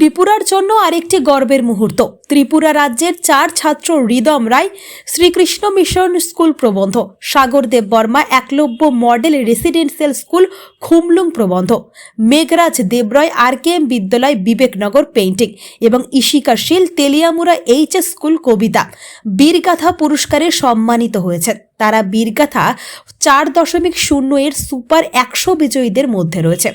ত্রিপুরার জন্য আরেকটি গর্বের মুহূর্ত। ত্রিপুরা রাজ্যের চার ছাত্র হৃদম রায়, শ্রীকৃষ্ণ মিশন স্কুল প্রবন্ধ, Sagar Deb Barma Eklavya model residential school, Khumlung প্রবন্ধ, মেঘরাজ দেবরয় আর কে এম বিদ্যালয়, বিবেকনগর পেইন্টিং এবং Ishika Shil Teliamura H S school কবিতা। বীরগাথা পুরস্কারে সম্মানিত হয়েছেন। তারা বীরগাথা চার দশমিক শূন্য এর সুপার একশো বিজয়ীদের মধ্যে রয়েছে।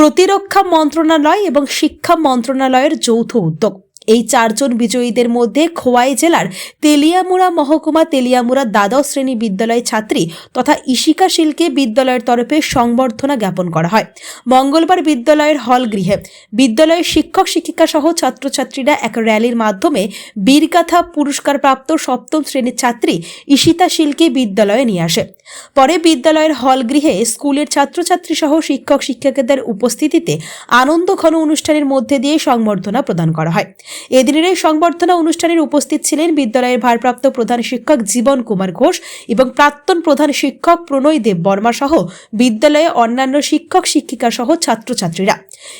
প্রতিরক্ষা মন্ত্রণালয় এবং শিক্ষা মন্ত্রণালয়ের যৌথ উদ্যোগ। এই চারজন বিজয়ীদের মধ্যে খোয়াই জেলার তেলিয়ামুড়া মহকুমা তেলিয়ামুড়া দ্বাদশ শ্রেণি বিদ্যালয় ছাত্রী তথা ইশিকা শিলকে বিদ্যালয়ের তরফে সংবর্ধনা জ্ঞাপন করা হয়। মঙ্গলবার বিদ্যালয়ের হল গৃহে বিদ্যালয়ের শিক্ষক শিক্ষিকা সহ ছাত্রছাত্রীরা এক র্যালির মাধ্যমে বীরগাথা পুরস্কারপ্রাপ্ত সপ্তম শ্রেণির ছাত্রী ঈশিতা শিলকে বিদ্যালয়ে নিয়ে আসে। পরে বিদ্যালয়ের হল গৃহে স্কুলের ছাত্রছাত্রী সহ শিক্ষক শিক্ষিকাদের উপস্থিতিতে আনন্দ ঘন অনুষ্ঠানের মধ্যে দিয়ে সংবর্ধনা প্রদান করা হয়। এদিনের এই সংবর্ধনা অনুষ্ঠানের উপস্থিত ছিলেন বিদ্যালয়ের ভারপ্রাপ্ত প্রধান শিক্ষক জীবন কুমার ঘোষ এবং প্রাক্তন প্রধান শিক্ষক প্রণয় দেব বর্মা সহ বিদ্যালয়ে অন্যান্য শিক্ষক শিক্ষিকা সহ ছাত্রছাত্রীরা।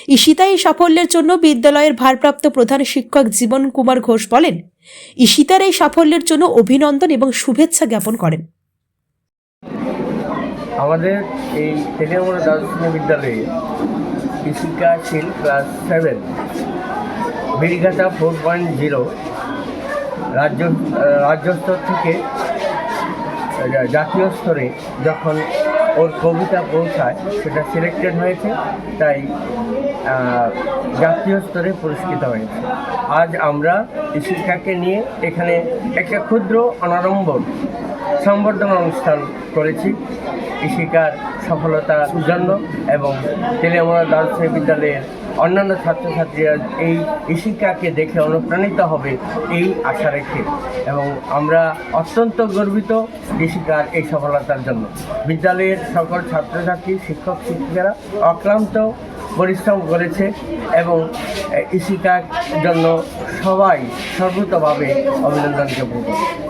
ঈশিতা এই সাফল্যের জন্য বিদ্যালয়ের ভারপ্রাপ্ত প্রধান শিক্ষক জীবন কুমার ঘোষ বলেন, ঈশিতার এই সাফল্যের জন্য অভিনন্দন এবং শুভেচ্ছা জ্ঞাপন করেন। আমাদের এই তেলিয়ামুড়া দ্বাদশ বিদ্যালয়ে Krishika Shil class seven Veergatha four point zero রাজ্য রাজ্য স্তর থেকে জাতীয় স্তরে যখন ওর কবিতা পৌঁছায়, সেটা সিলেক্টেড হয়েছে, তাই জাতীয় স্তরে পুরস্কৃত হয়েছে। আজ আমরা শিক্ষাকে নিয়ে এখানে একটা ক্ষুদ্র অনাড়ম্বর সংবর্ধনা অনুষ্ঠান করেছি। কৃষিকার সফলতার জন্য এবং তেলিয়ামুড়া দ্বাদশ বিদ্যালয়ের অন্যান্য ছাত্রছাত্রীরা এই ইশিকাকে দেখে অনুপ্রাণিত হবে এই আশা রেখে। এবং আমরা অত্যন্ত গর্বিত কৃষিকার এই সফলতার জন্য। বিদ্যালয়ের সকল ছাত্রছাত্রী, শিক্ষক, শিক্ষিকারা অক্লান্ত পরিশ্রম করেছে এবং ইশিকার জন্য সবাই সর্বতভাবে অভিনন্দন জ্ঞাপন করে